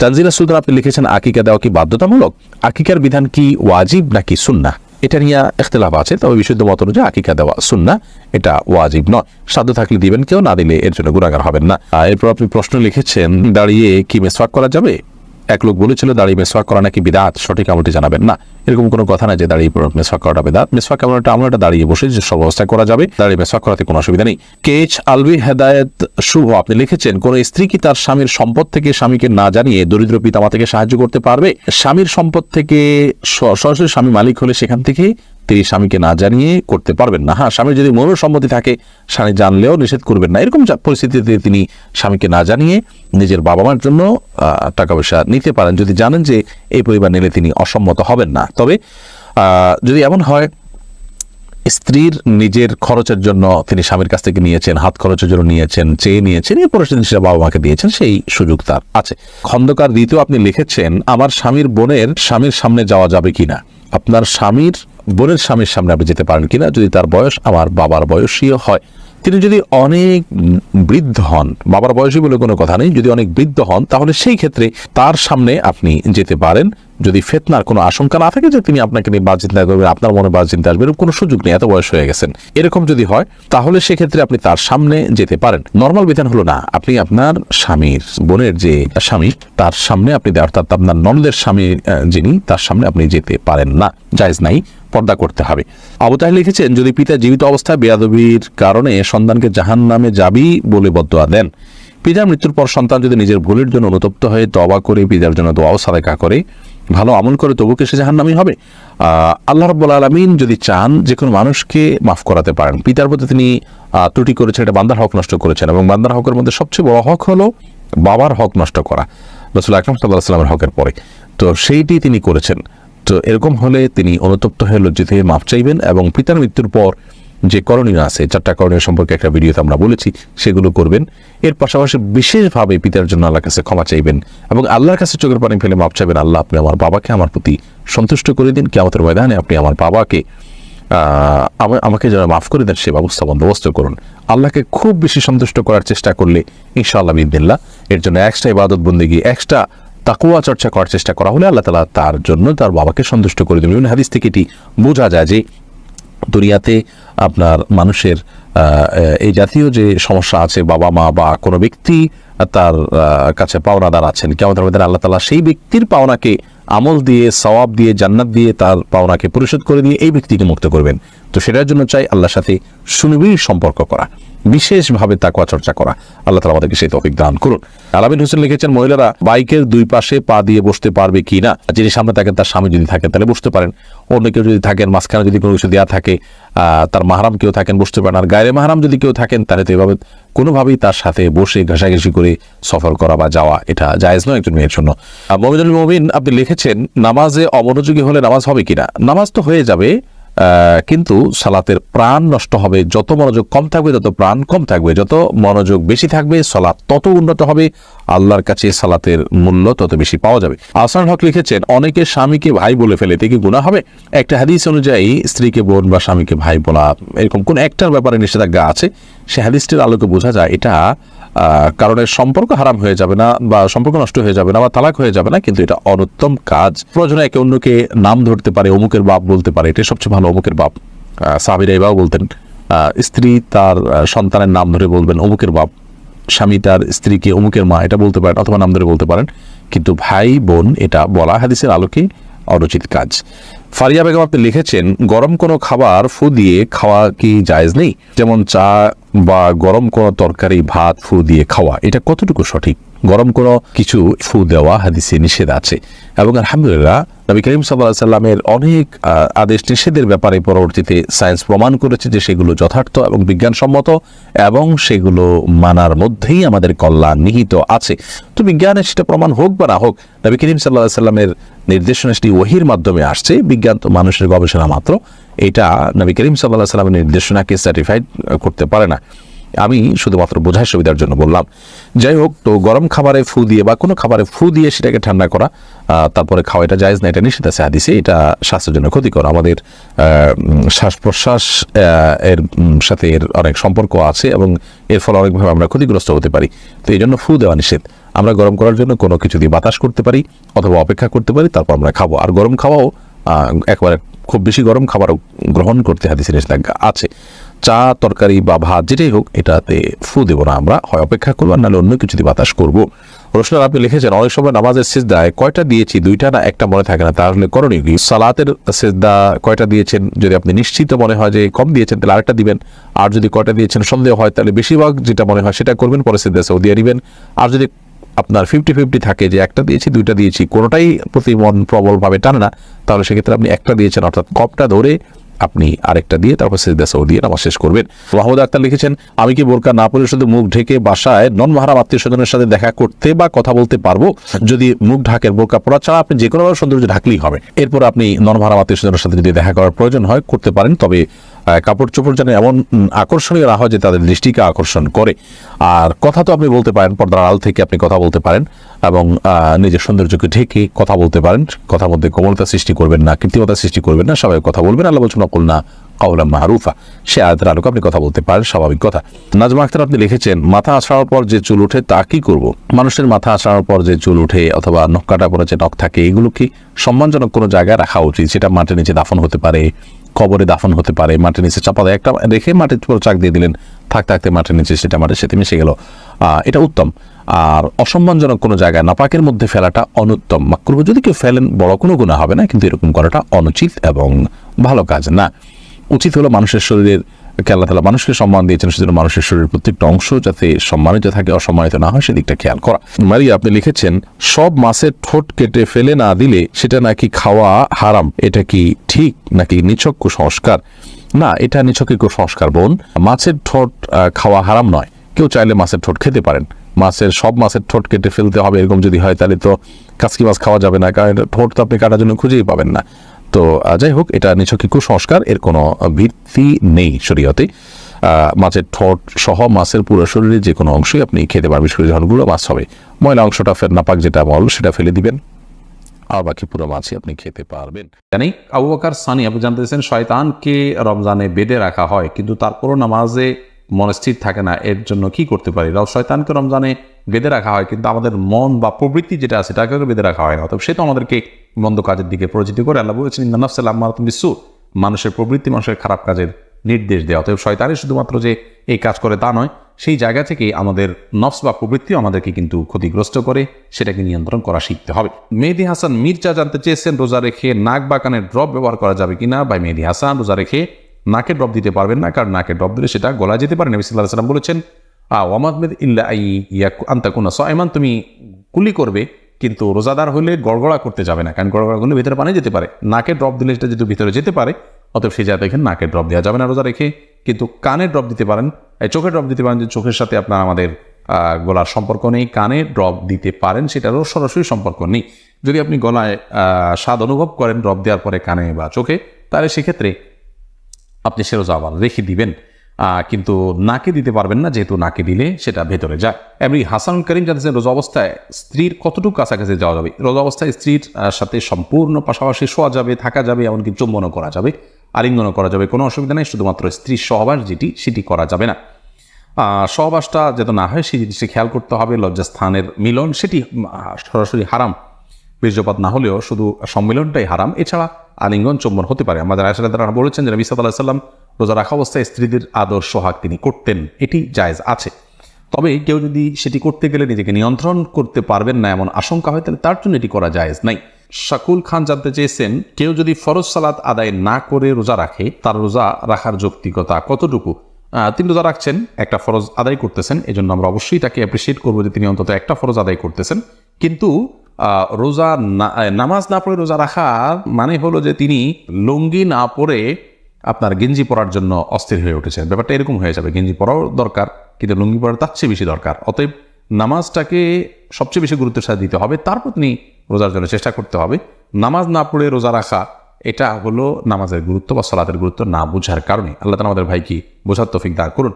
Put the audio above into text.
তানজিলা সুলতান আপনি লিখেছেন আকিকা দেওয়া কি বাধ্যতামূলক? আকিকার বিধান কি ওয়াজিব নাকি সুন্না এটা নিয়ে এখতলাফ আছে, তবে বিশুদ্ধ মত অনুযায়ী আকিকা দেওয়া সুন্না এটা ওয়াজিব নয়। সাধ্য থাকলে দিবেন কেউ, না দিলে এর জন্য গুণাগার হবেন না। এরপর আপনি প্রশ্ন লিখেছেন, দাঁড়িয়ে কি মেসওয়াক করা যাবে? এক লোক বলেছিল দাঁড়িয়ে মেসওয়াক করা নাকি বিদাত? সঠিক আমলটি জানাবেন না। এরকম কোনো কথা না যে দাঁড়িয়ে মেসওয়াক করাটা বিদাত। মেসওয়াক একটা আমলটা দাঁড়িয়ে বসে যে সব অবস্থায় করা যাবে। দাঁড়িয়ে মেসওয়াক করাতে কোনো অসুবিধা নেই। কেচ আলবি হেদায়ত শুভ? আপনি লিখেছেন, কোন স্ত্রী কি তার স্বামীর সম্পদ থেকে স্বামীকে না জানিয়ে দরিদ্র পিতামাতাকে সাহায্য করতে পারবে? স্বামীর সম্পদ থেকে সরাসরি স্বামী মালিক হলে সেখান থেকে তিনি স্বামীকে না জানিয়ে করতে পারবেন না। হ্যাঁ স্বামীর যদি মনোসম্মতি থাকে, স্বামী জানলেও নিষেধ করবেন না। এরকম পরিস্থিতিতে তিনি স্বামীকে না জানিয়ে নিজের বাবা মার জন্য টাকা পয়সা নিতে পারেন। যদি জানেন যে এই পরিবার নিলে তিনি অসম্মত হবেন না। তবে যদি এমন হয়, স্ত্রীর নিজের খরচের জন্য তিনি স্বামীর কাছ থেকে নিয়েছেন, হাত খরচের জন্য নিয়েছেন, চেয়ে নিয়েছেন এরপরে তিনি সেটা বাবা মাকে দিয়েছেন, সেই সুযোগ তার আছে। খন্দকার দ্বিতীয় আপনি লিখেছেন, আমার স্বামীর বোনের স্বামীর সামনে যাওয়া যাবে কিনা? আপনার স্বামীর বোনের স্বামীর সামনে আপনি যেতে পারেন কিনা, যদি তার বয়স আমার বাবার বয়সীয় হয়। তিনি যদি অনেক বৃদ্ধ হন, বাবার বয়সী বলে কোনো কথা নেই, যদি অনেক বৃদ্ধ হন, তাহলে সেই ক্ষেত্রে তার সামনে আপনি যেতে পারেন। যদি ফেতনার কোনো আশঙ্কা না থাকে যে তিনি আপনাকে নিয়ে বাজ চিন্তা করবেন, আপনার মনে বাজ চিন্তা আসবে, এরকম কোনো সুযোগ নেই, এত বয়স হয়ে গেছেন। এরকম যদি হয়, তাহলে সেক্ষেত্রে আপনি তার সামনে যেতে পারেন। নর্মাল বিধান হলো না, আপনি আপনার স্বামীর, বোনের যে স্বামী, তার সামনে আপনি, অর্থাৎ আপনার ননদের স্বামী যিনি, তার সামনে আপনি যেতে পারেন না, জায়জ নাই। পর্দা করতে হবে। আবু তাহের লিখেছেন, যদি পিতা জীবিত অবস্থায় বেয়াদবির কারণে সন্তানকে জাহান নামে যাবি বলে বদয়া দেন। পিতার মৃত্যুর পর সন্তান যদি নিজের ভুলের জন্য অনুতপ্ত হয়ে তবা করে, পিতার জন্য দোয়াও সাদাকা করে, ভালো আমল করে, তবু কি সে জাহান্নামী হবে? আল্লাহ রব্বুল আলমিন যদি চান, যে কোনো মানুষকে মাফ করাতে পারেন। পিতার প্রতি তিনি ত্রুটি করেছেন, এটা বান্দার হক নষ্ট করেছেন এবং বান্দার হকের মধ্যে সবচেয়ে বড় হক হলো বাবার হক নষ্ট করা। রসুল আকরম সাল্লাহ সাল্লামের হকের পরে। তো সেইটি তিনি করেছেন। তো এরকম হলে তিনি অনুতপ্ত হয়ে লজ্জিত হয়ে মাফ চাইবেন এবং পিতার মৃত্যুর পর যে করণীয় আছে, চারটা করণীয় সম্পর্কে একটা ভিডিওতে আমরা বলেছি, সেগুলো করবেন। এর পাশাপাশি বিশেষভাবে পিতার জন্য আল্লাহর কাছে ক্ষমা চাইবেন এবং আল্লাহর কাছে চোখের পানি ফেলে মাপ চাইবেন। আল্লাহ আপনি আমার বাবাকে আমার প্রতি সন্তুষ্ট করে দিন। কেমতের ময়দানে আপনি আমার বাবাকে আমাকে যারা মাফ করে দেন, সে ব্যবস্থা বন্দোবস্ত করুন। আল্লাহকে খুব বেশি সন্তুষ্ট করার চেষ্টা করলে ইনশাআল্লাহ বিদিল্লা এর জন্য এক্সট্রা ইবাদত বন্দিগি এক্সট্রা তাকুয়া চর্চা করার চেষ্টা করা হলে আল্লাহ তালা তার জন্য তার বাবাকে সন্তুষ্ট করে বিভিন্ন হাদিস থেকে এটি বোঝা যায় যে দুনিয়াতে আপনার মানুষের এই জাতীয় যে সমস্যা আছে, বাবা মা বা কোনো ব্যক্তি তার কাছে পাওনাদার আছেন কেমন আল্লাহ তালা সেই ব্যক্তির পাওনাকে আমল দিয়ে, সওয়াব দিয়ে, জান্নাত দিয়ে তার পাওনাকে পরিশোধ করে দিয়ে এই ব্যক্তিকে মুক্ত করবেন। তো সেটার জন্য চাই আল্লাহর সাথে সুনিবিড় সম্পর্ক করা, বিশেষভাবে তাকুয়া চর্চা করা। আল্লাহ তালা আমাদেরকে সেই তফিক দান করুন। আলামিন হোসেন লিখেছেন, মহিলারা বাইকের দুই পাশে পা দিয়ে বসতে পারবে কি না? যিনি সামনে থাকেন, তার স্বামী যদি থাকেন, তাহলে বসতে পারেন। অন্য কেউ যদি থাকেন, মাঝখানে যদি কোনো কিছু দেওয়া থাকে তার মাহারাম কেউ থাকেন, বসতে পারেন। আর গায়ে মাহারাম যদি কেউ থাকেন, তাহলে তো এভাবে কোনোভাবেই তার সাথে বসে ঘাসাঘাসি করে সফর করা বা যাওয়া এটা জায়েজ নয় একজন মেয়ের জন্য। মোমিনুল মমিন, আপনি লিখেছেন, নামাজে অমনোযোগী হলে নামাজ হবে কিনা? নামাজ তো হয়ে যাবে কিন্তু সালাতের প্রাণ নষ্ট হবে। যত মনোযোগ কম থাকবে, তত প্রাণ কম থাকবে। যত মনোযোগ বেশি থাকবে, সালাত তত উন্নত হবে। আল্লাহর কাছে সালাতের মূল্য তত বেশি পাওয়া যাবে। আসান হক লিখেছেন, অনেকে স্বামীকে ভাই বলে ফেলে, এতে কি গুণা হবে? একটা হাদিস অনুযায়ী, স্ত্রীকে বোন বা স্বামীকে ভাই বলা, এরকম কোন একটার ব্যাপারে নিষেধাজ্ঞা আছে? সে হাদিসটির আলোকে বোঝা যায়, এটা কারণে সম্পর্ক হারাম হয়ে যাবে না বা সম্পর্ক নষ্ট হয়ে যাবে না বা তালাক হয়ে যাবে না কিন্তু এটা অনুত্তম কাজ। প্রয়োজনে একে অন্যকে নাম ধরতে পারে অমুকের বাপ বলতে পারে। এটা সবচেয়ে ভালো অমুকের বাপ। আহ, সাহাবীরা এবাও বলতেন স্ত্রী তার সন্তানের নাম ধরে বলবেন অমুকের বাপ। স্বামী তার স্ত্রীকে অমুকের মা এটা বলতে পারেন অথবা নাম ধরে বলতে পারেন। কিন্তু ভাই বোন এটা বলা হাদিসের আলোকে অনুচিত কাজ। ফারিয়া বেগম আপনি লিখেছেন, গরম কোনো খাবার ফু দিয়ে খাওয়া কি জায়েজ নেই? যেমন চা বা গরম কোনো তরকারি, ভাত ফু দিয়ে খাওয়া। এটা কতটুকু সঠিক? গরম কোনো কিছু ফু দেওয়া হাদিসে নিষেধ আছে। এবং আলহামদুলিল্লাহ, নবী করিম সাল্লাহ সাল্লামের অনেক আদেশ নিষেধের ব্যাপারে পরবর্তীতে সায়েন্স প্রমাণ করেছে যে সেগুলো যথার্থ এবং বিজ্ঞানসম্মত এবং সেগুলো মানার মধ্যেই আমাদের কল্যাণ নিহিত আছে। তো বিজ্ঞানের সেটা প্রমাণ হোক বা না হোক, নবী করিম সাল্লাহ সাল্লামের নির্দেশনা সেটি ওহির মাধ্যমে আসছে, বিজ্ঞান তো মানুষের গবেষণা মাত্র। এটা নবী করিম সাল্লাহ সাল্লামের নির্দেশনাকে সার্টিফাইড করতে পারে না। আমি শুধুমাত্র বোঝার সুবিধার জন্য বললাম। যাই হোক, তো গরম খাবারে ফু দিয়ে বা কোনো খাবারে ফু দিয়ে সেটাকে ঠান্ডা করা তারপরে খাওয়া এটা জায়েজ না, এটা নিষেধ আছে হাদিসে, এটা স্বাস্থ্যের জন্য ক্ষতিকর। আমাদের শ্বাস প্রশ্বাস এর সাথে এর অনেক সম্পর্ক আছে এবং এর ফলে অনেকভাবে আমরা ক্ষতিগ্রস্ত হতে পারি। তো এই জন্য ফু দেওয়া নিষেধ। আমরা গরম করার জন্য কোনো কিছু দিয়ে বাতাস করতে পারি অথবা অপেক্ষা করতে পারি, তারপর আমরা খাব। আর গরম খাওয়াও একবারে খুব বেশি গরম খাবারও গ্রহণ করতে হাদিসের নিষেধাজ্ঞা আছে। চা, তরকারি বা ভাত যেটাই হোক, এটাতে ফু দেবো না আমরা, হয় অপেক্ষা করব, আর নাহলে অন্য কিছু দিয়ে বাতাস করব। রোশনার আপনি লিখেছেন, অনেক সময় নামাজের সেজদায় কয়টা দিয়েছি, দুইটা না একটা মনে থাকে না, তাহলে করণীয় কি? সালাতের সেজদা কয়টা দিয়েছেন? যদি আপনি নিশ্চিত মনে হয় যে কম দিয়েছেন, তাহলে আরেকটা দিবেন। আর যদি কয়টা দিয়েছেন, সন্দেহ হয়, তাহলে বেশিরভাগ যেটা মনে হয় সেটা করবেন, পরে সেজদা সৌ দিয়ে দিবেন। আর যদি আপনার ফিফটি ফিফটি থাকে যে একটা দিয়েছি, দুইটা দিয়েছি, কোনোটাই প্রতি মন প্রবলভাবে টানে না। তাহলে সেক্ষেত্রে আপনি একটা দিয়েছেন, অর্থাৎ কপটা ধরে আপনি আরেকটা দিয়ে তারপর সেজদা সৌ দিয়ে নামাজ শেষ করবেন। মাহমুদ আক্তার লিখেছেন, আমি কি বোরকা না পরে শুধু মুখ ঢেকে বাসায় নন মাহারাম আত্মীয় স্বজনের সাথে দেখা করতে বা কথা বলতে পারব? যদি মুখ ঢাকের বোরকা পরা ছাড়া আপনি যে কোনোভাবে সৌন্দর্য ঢাকলেই হবে। এরপর আপনি নন মাহারাম আত্মীয় স্বজনের সাথে যদি দেখা করার প্রয়োজন হয়, করতে পারেন। তবে কাপড় চোপড় যেন এমন আকর্ষণীয় না হয় যে তাদের দৃষ্টিকে আকর্ষণ করে। আর কথা তো আপনি বলতে পারেন, পর্দার আড়াল থেকে আপনি কথা বলতে পারেন এবং নিজের সৌন্দর্যকে ঢেকে কথা বলতে পারেন। কথার মধ্যে কোমলতা সৃষ্টি করবেন না, কৃত্রিমতা সৃষ্টি করবেন না সবাই কথা বলবেন আল্লাহ বলছেন অকুল না কাউলা মাহরুফা। সে আয়াতের আলোকে আপনি কথা বলতে পারেন, স্বাভাবিক কথা। নাজমা আখতার আপনি লিখেছেন, মাথা আছড়ানোর পর যে চুল ওঠে তা কি করব? মানুষের মাথা আছড়ানোর পর যে চুল ওঠে অথবা নখ কাটা পরে যে নখ থাকে, এগুলো কি সম্মানজনক কোনো জায়গায় রাখা উচিত? সেটা মাটির নিচে দাফন হতে পারে কবরে দাফন হতে পারে, মাটির নিচে চাপা দেয়। একটা রেখে মাটির চাক দিয়ে দিলেন, থাক থাকতে মাটির নিচে সেটা মাটির সাথে মিশে গেল। এটা উত্তম। আর অসম্মানজনক কোনো জায়গায় নাপাকের মধ্যে ফেলাটা অনুত্তম। মাকরুহ যদি কেউ ফেলেন, বড় কোনো গুণা হবে না, কিন্তু এরকম করাটা অনুচিত এবং ভালো কাজ না। উচিত হলো মানুষের শরীরের কে আল্লাহ তালা মানুষকে সম্মান দিয়েছেন, সেজন্য মানুষের শরীরের প্রত্যেকটা অংশ যাতে সম্মানিত থাকে, অসম্মানিত না হয়, সেদিকটা খেয়াল করা। মারিয়া, আপনি লিখেছেন, সব মাছের ঠোঁট কেটে ফেলে না দিলে সেটা নাকি খাওয়া হারাম, এটা কি ঠিক নাকি নিছক কুসংস্কার? না, এটা নিছক কুসংস্কার, বোন। মাছের ঠোঁট খাওয়া হারাম নয়। কেউ চাইলে মাছের ঠোঁট খেতে পারেন। মাছের, সব মাছের ঠোঁট কেটে ফেলতে হবে, এরকম যদি হয়, তাহলে তো কাসকি মাছ খাওয়া যাবে না, কারণ ঠোঁট তো আপনি কাটার জন্য খুঁজেই পাবেন না। তো যাই হোক, এটা নিছকই কুসংস্কার এর কোনো ভিত্তি নেই শরীয়তে। মাছের ঠোঁট সহ মাছের পুরো শরীরে যে কোনো অংশই আপনি খেতে পারবেন যখন গুঁড়ো মাছ হবে, ময়লা অংশটা ফের নাপাক যেটা মল সেটা ফেলে দিবেন, আর বাকি পুরো মাছই আপনি খেতে পারবেন। জানি, আবু বকর সানি, আপনি জানতে চাইছেন, শয়তানকে রমজানে বেঁধে রাখা হয়, কিন্তু তারপরও নামাজে মনস্থির থাকে না, এর জন্য কি করতে পারি? শয়তানকে রমজানে বেঁধে রাখা হয়, কিন্তু আমাদের মন বা প্রবৃত্তি যেটা আছে তাকে বেঁধে রাখা হয় না। অতএব সে তো আমাদেরকে মন্দ কাজের দিকে পরিচিত করে আল্লাহ বলেছেন ইন্দানাফসাল আমার তুমি সু। মানুষের প্রবৃত্তি, মানুষের খারাপ কাজের নির্দেশ দেওয়া অতএব শয়তানের শুধুমাত্র যে এই কাজ করে তা নয়, সেই জায়গা থেকে আমাদের নফস বা প্রবৃত্তিও আমাদেরকে কিন্তু ক্ষতিগ্রস্ত করে, সেটাকে নিয়ন্ত্রণ করা শিখতে হবে। মেহেদি হাসান মির্জা জানতে চেয়েছেন, রোজা রেখে নাক বা কানের ড্রপ ব্যবহার করা যাবে কিনা? বা মেহেদি হাসান, রোজা রেখে নাকে ড্রপ দিতে পারবেন না, কারণ নাকে ড্রপ দিলে সেটা গলা যেতে পারে। নবী সাল্লাহ সাল্লাম বলেছেন, আ ওয়ামাদ ইল্লা আই ইয়া আন্তাকুনা সয়মান তুমি কুলি করবে, কিন্তু রোজাদার হলে গড়গড়া করতে যাবে না, কারণ গড়গড়া করলে ভিতরে পানি যেতে পারে। নাকে ড্রপ দিলে সেটা যেহেতু ভিতরে যেতে পারে, অতএব সে জায়গায় এখানে নাকে ড্রপ দেওয়া যাবে না রোজা রেখে, কিন্তু কানে ড্রপ দিতে পারেন চোখে ড্রপ দিতে পারেন যে চোখের সাথে আপনার আমাদের গলার সম্পর্ক নেই, কানে ড্রপ দিতে পারেন, সেটারও সরাসরি সম্পর্ক নেই। যদি আপনি গলায় স্বাদ অনুভব করেন ড্রপ দেওয়ার পরে কানে বা চোখে, তাহলে সেক্ষেত্রে আপনি সে রোজা আবার রেখে দিবেন। কিন্তু নাকে দিতে পারবেন না, যেহেতু নাকে দিলে সেটা ভেতরে যায়। এমনি হাসান করিম জানতেছেন রোজা অবস্থায় স্ত্রীর কতটুকু কাছাকাছি যাওয়া যাবে? রোজা অবস্থায় স্ত্রীর সাথে সম্পূর্ণ পাশাপাশি শোয়া যাবে, থাকা যাবে, এমনকি চুম্বনও করা যাবে, আলিঙ্গনও করা যাবে। কোনো অসুবিধা নেই, শুধুমাত্র স্ত্রীর সহবাস যেটি, সেটি করা যাবে না। সহবাসটা যাতে না হয় সেই জিনিসটি খেয়াল করতে হবে। লজ্জাস্থানের মিলন, সেটি সরাসরি হারাম। বীর্যপাত না হলেও শুধু সম্মিলনটাই হারাম, এছাড়া আলিঙ্গন চুম্বন হতে পারে। আমাদের আয়সা তারা বলেছেন যে নবী সাল্লাহ সাল্লাম রোজা রাখা অবস্থায় স্ত্রীদের আদর, সোহাগ তিনি করতেন। এটি জায়েজ আছে। তবে কেউ যদি সেটি করতে গেলে নিজেকে নিয়ন্ত্রণ করতে পারবেন না এমন আশঙ্কা হয়, তাহলে তার জন্য এটি করা জায়েজ নাই। শাকুল খান জানতে চেয়েছেন, কেউ যদি ফরজ সালাত আদায় না করে রোজা রাখে, তার রোজা রাখার যৌক্তিকতা কতটুকু? তিনি রোজা রাখছেন, একটা ফরজ আদায় করতেছেন, এজন্য আমরা অবশ্যই তাকে অ্যাপ্রিসিয়েট করব যে তিনি অন্তত একটা ফরজ আদায় করতেছেন। কিন্তু রোজা নামাজ না পড়ে রোজা রাখার মানে হলো যে তিনি লুঙ্গি না পরে আপনার গেঞ্জি পরার জন্য অস্থির হয়ে উঠেছেন। ব্যাপারটা এরকম হয়ে যাবে। গেঞ্জি পরাও দরকার, কিন্তু লুঙ্গি পরার তার চেয়ে বেশি দরকার। অতএব নামাজটাকে সবচেয়ে বেশি গুরুত্বের সাথে দিতে হবে। তারপর তিনি রোজার জন্য চেষ্টা করতে হবে। নামাজ না পড়ে রোজা রাখা, এটা হলো নামাজের গুরুত্ব বা সলাতের গুরুত্ব না বোঝার কারণে। আল্লাহ আমাদের ভাইকে বোঝার তফিক দাঁড় করুন।